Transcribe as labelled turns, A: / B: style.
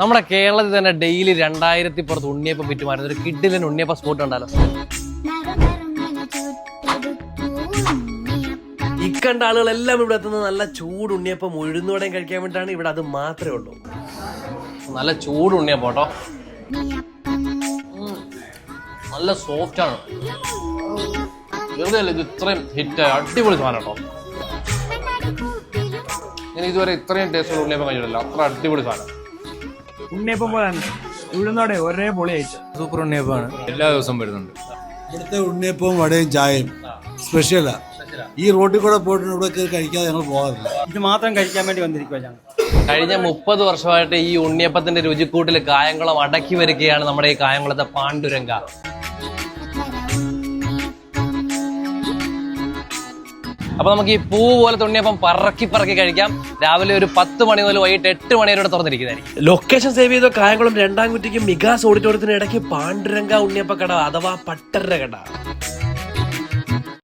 A: നമ്മുടെ കേരളത്തിൽ തന്നെ ഡെയിലി രണ്ടായിരത്തി പുറത്ത് ഉണ്ണിയപ്പം വിറ്റുമാരുന്ന ഒരു കിഡിലിന് ഉണ്ണിയപ്പം സ്പോട്ട് ഉണ്ടല്ലോ. ഇക്കണ്ട ആളുകളെല്ലാം ഇവിടെ എത്തുന്നത് നല്ല ചൂട് ഉണ്ണിയപ്പം ഉഴുന്നോടെയും കഴിക്കാൻ വേണ്ടിയിട്ടാണ്. ഇവിടെ അത് മാത്രമേ ഉള്ളൂ. നല്ല ചൂട് ഉണ്ണിയപ്പം കേട്ടോ. നല്ല സോഫ്റ്റ് ആണ്. വെറുതെ ഇത് ഇത്രയും ഹിറ്റ് അടിപൊളി സാധനം കേട്ടോ. ഇതുവരെ ഇത്രയും ടേസ്റ്റ് ഉണ്ണിയപ്പം കഴിച്ചിട്ടില്ല. അത്ര അടിപൊളി സാധനം.
B: ഉണ്ണിയപ്പം പോലാണ് ഉഴുന്നോടെ ഒരേ പൊളി അയച്ചു
C: സൂപ്പർ ഉണ്ണിയപ്പമാണ്. എല്ലാ ദിവസവും വരുന്നുണ്ട്.
D: ഇവിടുത്തെ ഉണ്ണിയപ്പവും വടയും ചായയും സ്പെഷ്യലാ ഈ റോട്ടിൽ കൂടെ പോയിട്ട് ഇവിടെ കയറി കഴിക്കാതെ ഞങ്ങൾ പോകാറില്ല.
B: ഇത് മാത്രം കഴിക്കാൻ വേണ്ടി വന്നിരിക്കുക ഞങ്ങൾ.
A: കഴിഞ്ഞ മുപ്പത് വർഷമായിട്ട് ഈ ഉണ്ണിയപ്പത്തിന്റെ രുചിക്കൂട്ടിൽ കായംകുളം അടക്കി വരികയാണ് നമ്മുടെ ഈ കായംകുളത്തെ പാണ്ഡുരംഗ. അപ്പൊ നമുക്ക് ഈ പൂ പോലെ തുണിയപ്പം പറക്കി പറക്കി കഴിക്കാം. രാവിലെ ഒരു പത്ത് മണി മുതൽ വൈകിട്ട് എട്ട് മണി വരെ തുറന്നിരിക്കുന്നതായിരിക്കും. ലൊക്കേഷൻ സേവ് ചെയ്ത കായംകുളം രണ്ടാം കുറ്റിക്ക് മികാസ് ഓഡിറ്റോറിയത്തിന് ഇടയ്ക്ക് പാണ്ഡുരംഗ ഉണ്ണിയപ്പ കട അഥവാ പട്ടര കട